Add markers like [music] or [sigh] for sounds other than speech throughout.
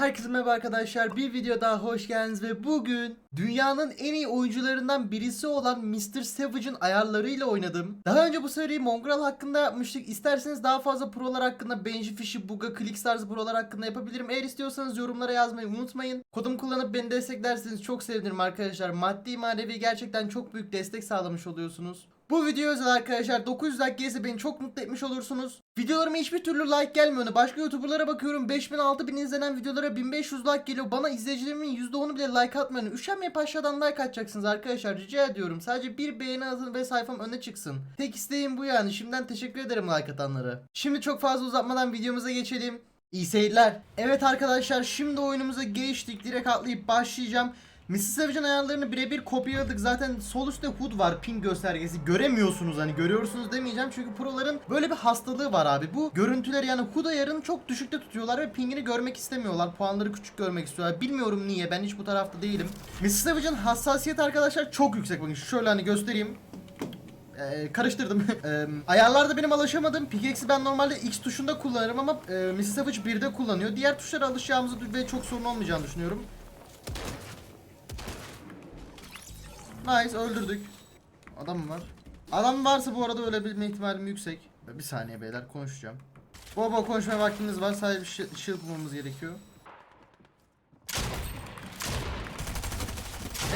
Herkese merhaba arkadaşlar. Bir video daha hoş geldiniz ve bugün dünyanın en iyi oyuncularından birisi olan Mr. Savage'ın ayarlarıyla oynadım. Daha önce bu seriyi Mongrel hakkında yapmıştık. İsterseniz daha fazla prolar hakkında Benji Fish'i, Buga, Clix tarzı prolar hakkında yapabilirim. Eğer istiyorsanız yorumlara yazmayı unutmayın. Kodum kullanıp beni desteklerseniz çok sevinirim arkadaşlar. Maddi manevi gerçekten çok büyük destek sağlamış oluyorsunuz. Bu video özel arkadaşlar 900 like gelirse beni çok mutlu etmiş olursunuz. Videolarıma hiçbir türlü like gelmiyor. Başka youtuberlara bakıyorum 5000 6000 izlenen videolara 1500 like geliyor. Bana izleyicilerimin %10'u bile like atmıyor. Üşenmeyip aşağıdan like atacaksınız arkadaşlar rica ediyorum. Sadece bir beğeni atın ve sayfam öne çıksın. Tek isteğim bu yani. Şimdiden teşekkür ederim like atanlara. Şimdi çok fazla uzatmadan videomuza geçelim. İyi seyirler. Evet arkadaşlar şimdi oyunumuza geçtik. Direkt atlayıp başlayacağım. Mrs. Ayarlarını birebir kopyaladık. Zaten sol üstte HUD var ping göstergesi. Göremiyorsunuz hani görüyorsunuz demeyeceğim. Çünkü proların böyle bir hastalığı var abi. Bu görüntüleri yani HUD ayarını çok düşükte tutuyorlar ve pingini görmek istemiyorlar. Puanları küçük görmek istiyorlar. Bilmiyorum niye ben hiç bu tarafta değilim. Mrs. Savage'ın hassasiyeti arkadaşlar çok yüksek. Bakın şöyle hani göstereyim. Ee, karıştırdım. [laughs] Ee, ayarlarda benim alışamadığım pickaxe'i ben normalde X tuşunda kullanırım ama e, Mrs. Savage 1'de kullanıyor. Diğer tuşlara alışacağımızı ve çok sorun olmayacağını düşünüyorum. Nice öldürdük. Adam var? Adam varsa bu arada ölebilme ihtimalim yüksek. Bir saniye beyler konuşacağım. Bol bol konuşmaya vaktimiz var. Sadece bir şey, şey bulmamız gerekiyor.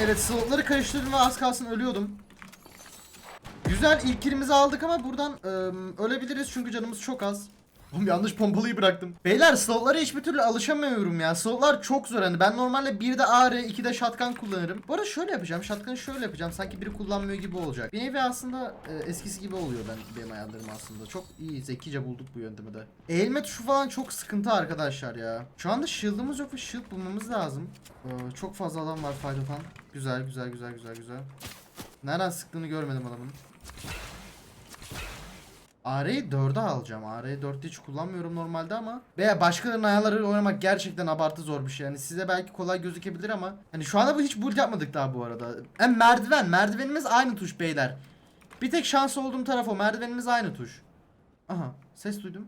Evet slotları karıştırdım ve az kalsın ölüyordum. Güzel ilk kilimizi aldık ama buradan ıı, ölebiliriz çünkü canımız çok az. Oğlum yanlış pompalıyı bıraktım. Beyler slotlara hiçbir türlü alışamıyorum ya. Slotlar çok zor hani. Ben normalde 1'de AR, 2'de shotgun kullanırım. Bu arada şöyle yapacağım. Shotgun'ı şöyle yapacağım. Sanki biri kullanmıyor gibi olacak. Bir nevi aslında e, eskisi gibi oluyor ben benim ayarlarım aslında. Çok iyi, zekice bulduk bu yöntemi de. Eğilme tuşu falan çok sıkıntı arkadaşlar ya. Şu anda shield'ımız yok ve shield bulmamız lazım. Ee, çok fazla adam var fight atan. Güzel, güzel, güzel, güzel, güzel. Nereden sıktığını görmedim adamın. AR'yi 4'e alacağım. AR'yi 4'te hiç kullanmıyorum normalde ama veya başkalarının ayarları oynamak gerçekten abartı zor bir şey. Yani size belki kolay gözükebilir ama hani şu anda bu hiç build yapmadık daha bu arada. Hem merdiven, merdivenimiz aynı tuş beyler. Bir tek şans olduğum taraf o. Merdivenimiz aynı tuş. Aha, ses duydum.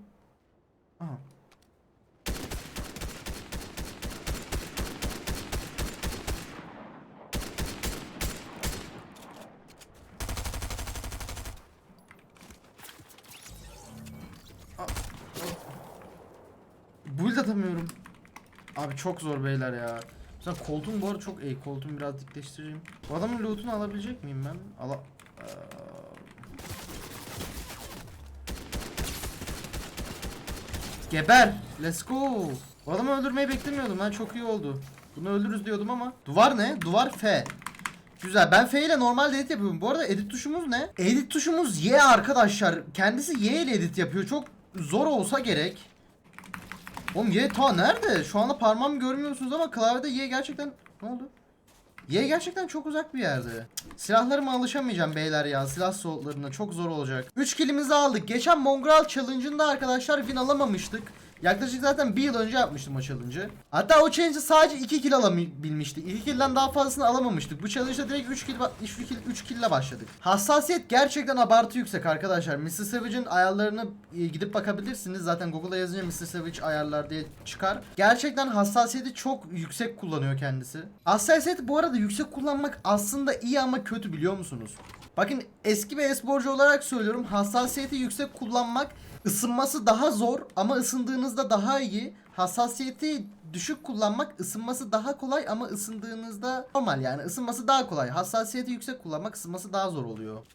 Aha. Build atamıyorum. Abi çok zor beyler ya. Mesela koltuğum bu arada çok iyi. Koltuğumu biraz dikleştireyim. Bu adamın lootunu alabilecek miyim ben? Ala... Eee, Geber. Let's go. Bu adamı öldürmeyi beklemiyordum. Ben çok iyi oldu. Bunu öldürürüz diyordum ama. Duvar ne? Duvar F. Güzel. Ben F ile normalde edit yapıyorum. Bu arada edit tuşumuz ne? Edit tuşumuz Y arkadaşlar. Kendisi Y ile edit yapıyor. Çok zor olsa gerek. Oğlum Y ta nerede? Şu anda parmağımı görmüyorsunuz ama klavyede Y gerçekten... Ne oldu? Y gerçekten çok uzak bir yerde. Silahlarıma alışamayacağım beyler ya. Silah soğutlarına çok zor olacak. 3 kilimizi aldık. Geçen Mongrel Challenge'ında arkadaşlar win alamamıştık. Yaklaşık zaten bir yıl önce yapmıştım o challenge'ı. Hatta o challenge'ı sadece 2 kill alabilmiştik. 2 kill'den daha fazlasını alamamıştık. Bu challenge'da direkt 3 kill, 3 kill, 3 kill ile başladık. Hassasiyet gerçekten abartı yüksek arkadaşlar. Mr. Savage'ın ayarlarını e, gidip bakabilirsiniz. Zaten Google'a yazınca Mr. Savage ayarlar diye çıkar. Gerçekten hassasiyeti çok yüksek kullanıyor kendisi. Hassasiyeti bu arada yüksek kullanmak aslında iyi ama kötü biliyor musunuz? Bakın eski bir esporcu olarak söylüyorum. Hassasiyeti yüksek kullanmak ısınması daha zor ama ısındığınızda daha iyi. Hassasiyeti düşük kullanmak ısınması daha kolay ama ısındığınızda normal yani ısınması daha kolay. Hassasiyeti yüksek kullanmak ısınması daha zor oluyor.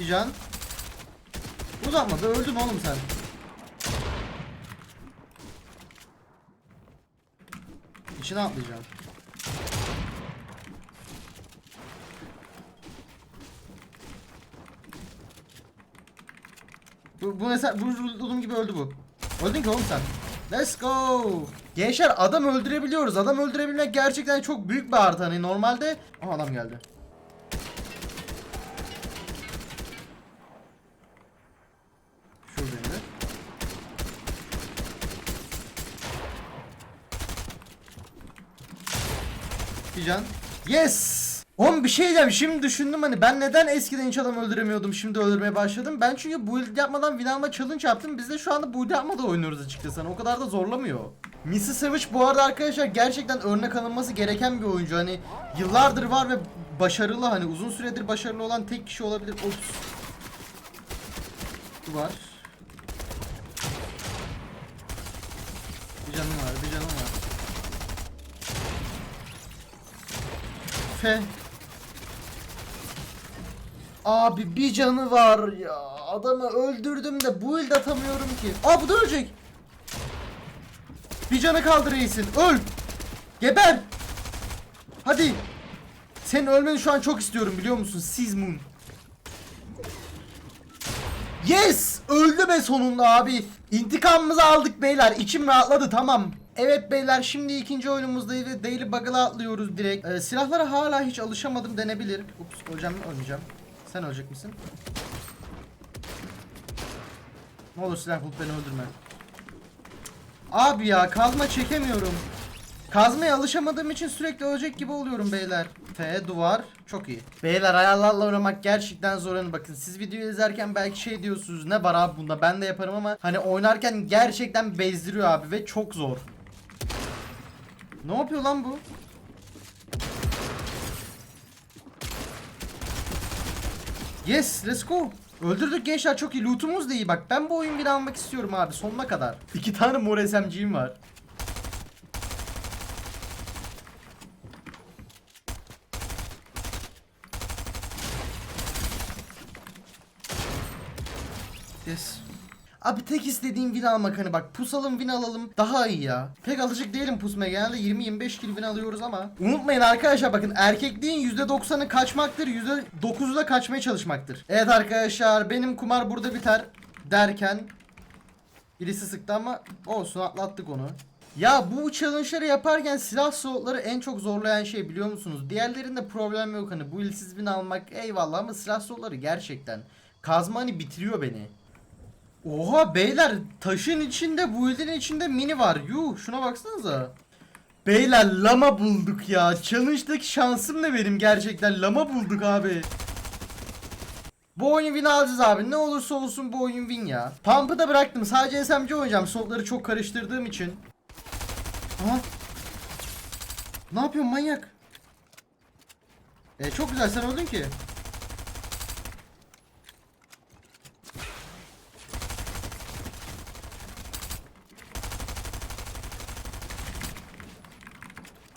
Bir can. Uzatmadı öldün oğlum sen. İçine atlayacağım. Bu, bu mesela bu vurduğum gibi öldü bu. Öldün ki oğlum sen. Let's go. Gençler adam öldürebiliyoruz. Adam öldürebilmek gerçekten çok büyük bir artı. Hani normalde... Aha adam geldi. Şuradaydı. Bir can. Yes! Oğlum bir şey diyeceğim şimdi düşündüm hani ben neden eskiden hiç adam öldüremiyordum şimdi öldürmeye başladım. Ben çünkü build yapmadan win alma challenge yaptım. Biz de şu anda build yapmadan oynuyoruz açıkçası. Hani o kadar da zorlamıyor. Mrs. Savage bu arada arkadaşlar gerçekten örnek alınması gereken bir oyuncu. Hani yıllardır var ve başarılı hani uzun süredir başarılı olan tek kişi olabilir. Ops. Bu var. Bir canım var, bir canım var. F. Abi bir canı var ya. Adamı öldürdüm de build atamıyorum ki. Aa bu da ölecek. Bir canı kaldı reisin. Öl. Geber. Hadi. Senin ölmeni şu an çok istiyorum biliyor musun? Sizmoon. Yes! Öldü be sonunda abi. İntikamımızı aldık beyler. İçim rahatladı tamam. Evet beyler şimdi ikinci oyunumuzdayız ve Daily Buggle'a atlıyoruz direkt. Ee, silahlara hala hiç alışamadım denebilir. Ups öleceğim mi? Sen ölecek misin? Ne olur silah bulup beni öldürme. Abi ya kazma çekemiyorum. Kazmaya alışamadığım için sürekli ölecek gibi oluyorum beyler. F duvar çok iyi. Beyler ayarlarla oynamak gerçekten zor. Hani bakın siz videoyu izlerken belki şey diyorsunuz ne var abi bunda ben de yaparım ama hani oynarken gerçekten bezdiriyor abi ve çok zor. Ne yapıyor lan bu? Yes, let's go. Öldürdük gençler çok iyi. Lootumuz da iyi bak. Ben bu oyun bir almak istiyorum abi sonuna kadar. İki tane mor SMG'm var. Yes. Abi tek istediğim win almak hani bak pusalım win alalım daha iyi ya. Pek alışık değilim pusmaya genelde 20-25 kill win alıyoruz ama. Unutmayın arkadaşlar bakın erkekliğin %90'ı kaçmaktır %9'u da kaçmaya çalışmaktır. Evet arkadaşlar benim kumar burada biter derken birisi sıktı ama olsun atlattık onu. Ya bu challenge'ları yaparken silah slotları en çok zorlayan şey biliyor musunuz? Diğerlerinde problem yok hani bu ilsiz win almak eyvallah ama silah slotları gerçekten. Kazma hani bitiriyor beni. Oha beyler taşın içinde build'in içinde mini var. Yuh şuna baksanıza. Beyler lama bulduk ya. Challenge'daki şansım ne benim gerçekten. Lama bulduk abi. Bu oyun win alacağız abi. Ne olursa olsun bu oyun win ya. Pump'ı da bıraktım. Sadece SMG oynayacağım. Slotları çok karıştırdığım için. Aha. Ne yapıyorsun manyak? E çok güzel sen öldün ki.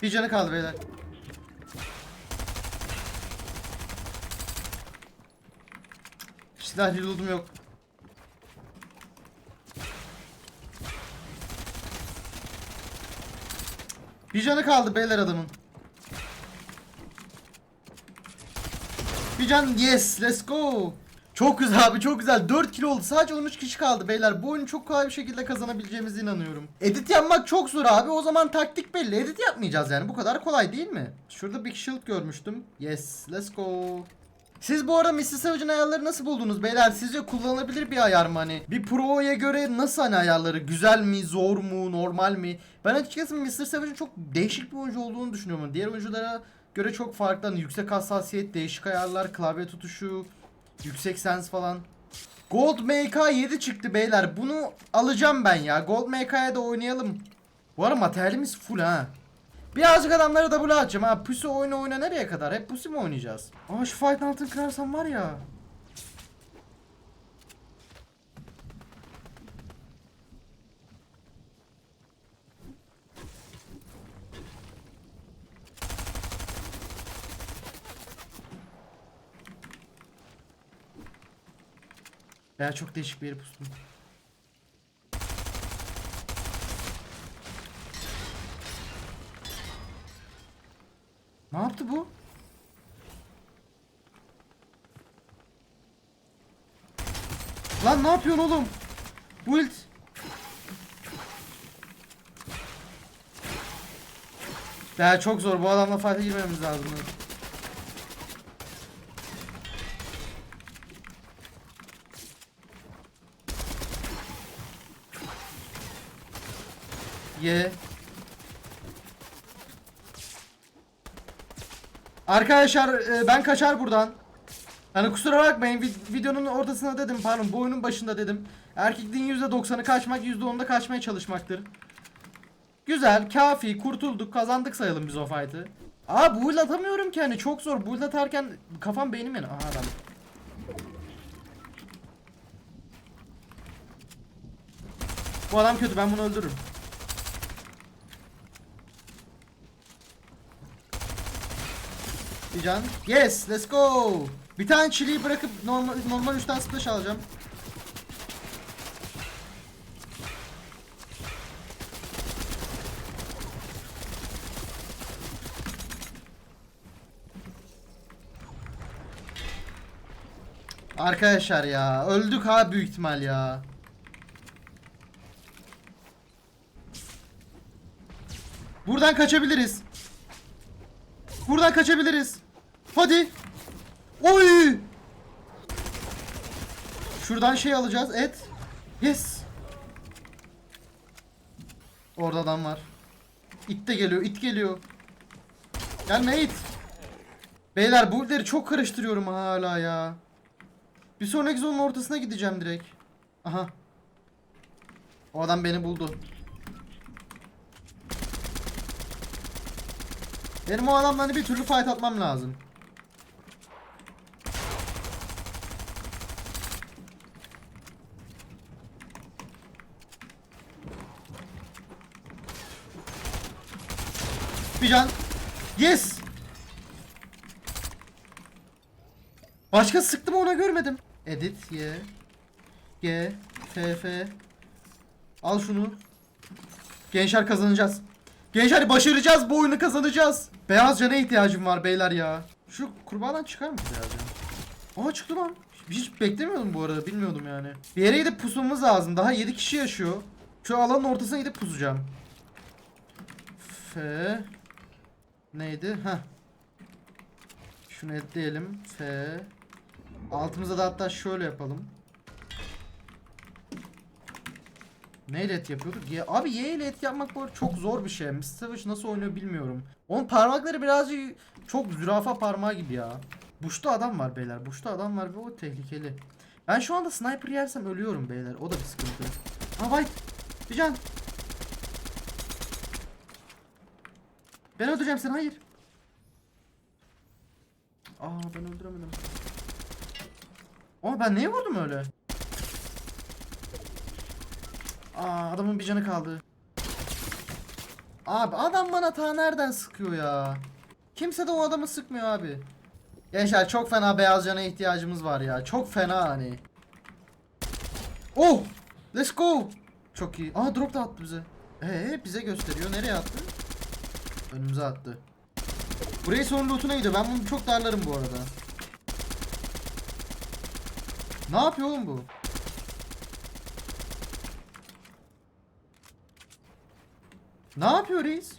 Bir canı kaldı beyler. Silah reload'um yok. Bir canı kaldı beyler adamın. Bir can yes let's go. Çok güzel abi çok güzel 4 kilo oldu sadece 13 kişi kaldı beyler bu oyunu çok kolay bir şekilde kazanabileceğimize inanıyorum Edit yapmak çok zor abi o zaman taktik belli edit yapmayacağız yani bu kadar kolay değil mi? Şurada Big Shield görmüştüm yes let's go siz bu arada Mr. Savage'ın ayarları nasıl buldunuz beyler? Sizce kullanılabilir bir ayar mı hani? Bir pro'ya göre nasıl hani ayarları? Güzel mi? Zor mu? Normal mi? Ben açıkçası Mr. Savage'ın çok değişik bir oyuncu olduğunu düşünüyorum. Diğer oyunculara göre çok farklı. Hani yüksek hassasiyet, değişik ayarlar, klavye tutuşu, yüksek sens falan. Gold MK 7 çıktı beyler. Bunu alacağım ben ya. Gold MK'ya da oynayalım. Bu arada materyalimiz full ha. Birazcık adamlara double atacağım ha. Pusu oyunu oyna nereye kadar? Hep pusu mu oynayacağız? Aa şu fight altın kırarsam var ya. Ya çok değişik bir yere pustum. Ne yaptı bu? Lan ne yapıyorsun oğlum? Build. Ya çok zor. Bu adamla fight'a girmemiz lazım. Ye. Arkadaşlar e, ben kaçar buradan. Hani kusura bakmayın vid- videonun ortasına dedim pardon bu oyunun başında dedim. Erkekliğin %90'ı kaçmak %10'da kaçmaya çalışmaktır. Güzel kafi kurtulduk kazandık sayalım biz o fight'ı. Aa build atamıyorum ki hani çok zor build atarken kafam beynim yani. Aha adam. Bu adam kötü ben bunu öldürürüm. Can. Yes, let's go. Bir tane çiliği bırakıp normal normal 3 tane splash alacağım. Arkadaşlar ya öldük ha büyük ihtimal ya. Buradan kaçabiliriz. Buradan kaçabiliriz. Hadi. Oy! Şuradan şey alacağız. Et. Yes. Orada adam var. İt de geliyor. it geliyor. Gelme it. Beyler bu itleri çok karıştırıyorum hala ya. Bir sonraki zonun ortasına gideceğim direkt. Aha. O adam beni buldu. Benim o adamla hani bir türlü fight atmam lazım. Bir can. Yes. Başka sıktım ona görmedim. Edit Y G F F Al şunu. Gençler kazanacağız. Gençler başaracağız bu oyunu kazanacağız. Beyaz cana ihtiyacım var beyler ya. Şu kurbağadan çıkar mı beyaz can? Aa çıktı lan. Hiç beklemiyordum bu arada bilmiyordum yani. Bir yere gidip pusmamız lazım. Daha 7 kişi yaşıyor. Şu alanın ortasına gidip pusacağım. F Neydi? Ha. Şunu ekleyelim. F Altımıza da hatta şöyle yapalım. Neyle et yapıyorduk? Y Abi Y ile et yapmak bu çok zor bir şey. Mr. Savage nasıl oynuyor bilmiyorum. Onun parmakları birazcık çok zürafa parmağı gibi ya. Buşta adam var beyler. Buşta adam var ve o tehlikeli. Ben şu anda sniper yersem ölüyorum beyler. O da bir sıkıntı. Ha white. Bir can. Ben öldüreceğim seni. Hayır. Aa ben öldüremedim. Ama ben neye vurdum öyle? Aa adamın bir canı kaldı. Abi adam bana ta nereden sıkıyor ya? Kimse de o adamı sıkmıyor abi. Gençler çok fena beyaz cana ihtiyacımız var ya. Çok fena hani. Oh! Let's go! Çok iyi. Aa drop da attı bize. Ee bize gösteriyor. Nereye attı? Önümüze attı. Burayı son lootuna gidiyor. Ben bunu çok darlarım bu arada. Ne yapıyor oğlum bu? Ne yapıyor reis?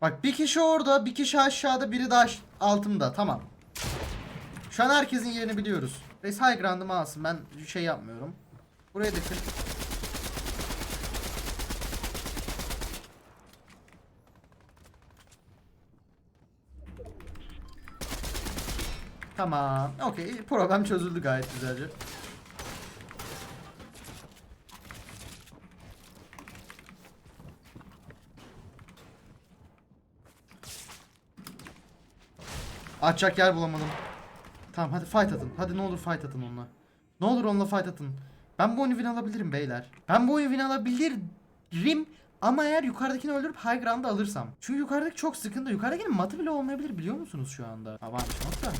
Bak bir kişi orada, bir kişi aşağıda, biri de altımda. Tamam. Şu an herkesin yerini biliyoruz. Reis high ground'ımı alsın. Ben şey yapmıyorum. Buraya kır. Tamam. Okey. Problem çözüldü gayet güzelce. Açacak yer bulamadım. Tamam hadi fight atın. Hadi ne olur fight atın onunla. Ne olur onunla fight atın. Ben bu oyunu win alabilirim beyler. Ben bu oyunu win alabilirim. Ama eğer yukarıdakini öldürüp high ground'ı alırsam. Çünkü yukarıdaki çok sıkıntı. Yukarıdakinin matı bile olmayabilir biliyor musunuz şu anda? Ha varmış mat.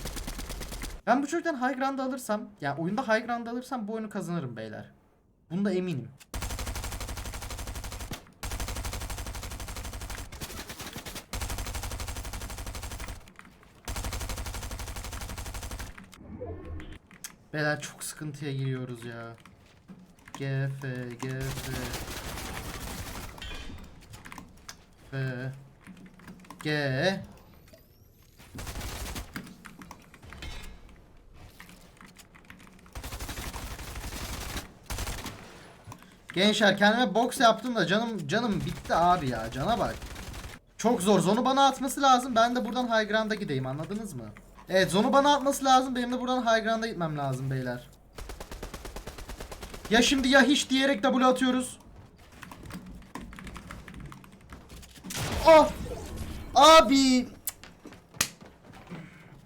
Ben bu çocuktan high ground alırsam, yani oyunda high ground alırsam bu oyunu kazanırım beyler. Bunda eminim. Beyler çok sıkıntıya giriyoruz ya. GF, GF. F. G. Gençler kendime box yaptım da canım canım bitti abi ya. Cana bak. Çok zor. Zon'u bana atması lazım. Ben de buradan high ground'a gideyim. Anladınız mı? Evet Zon'u bana atması lazım. Benim de buradan high ground'a gitmem lazım beyler. Ya şimdi ya hiç diyerek double atıyoruz. Oh! Abi!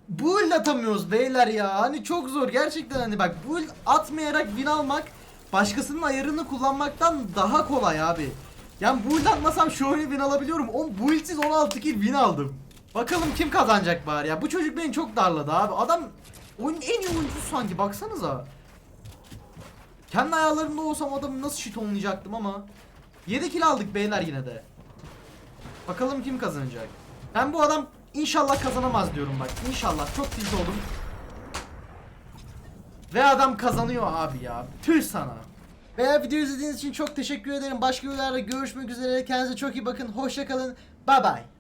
Build atamıyoruz beyler ya. Hani çok zor gerçekten hani bak build atmayarak win almak başkasının ayarını kullanmaktan daha kolay abi. Yani build atmasam şu oyunu win alabiliyorum. O buildsiz 16 kill win aldım. Bakalım kim kazanacak bari ya. Bu çocuk beni çok darladı abi. Adam oyunun en iyi oyuncusu sanki baksanıza. Kendi ayarlarımda olsam adamı nasıl shit oynayacaktım ama. 7 kill aldık beyler yine de. Bakalım kim kazanacak. Ben bu adam inşallah kazanamaz diyorum bak. İnşallah çok tilt oldum. Ve adam kazanıyor abi ya. Tüh sana. Veya video izlediğiniz için çok teşekkür ederim. Başka videolarda görüşmek üzere. Kendinize çok iyi bakın. Hoşça kalın. Bye bye.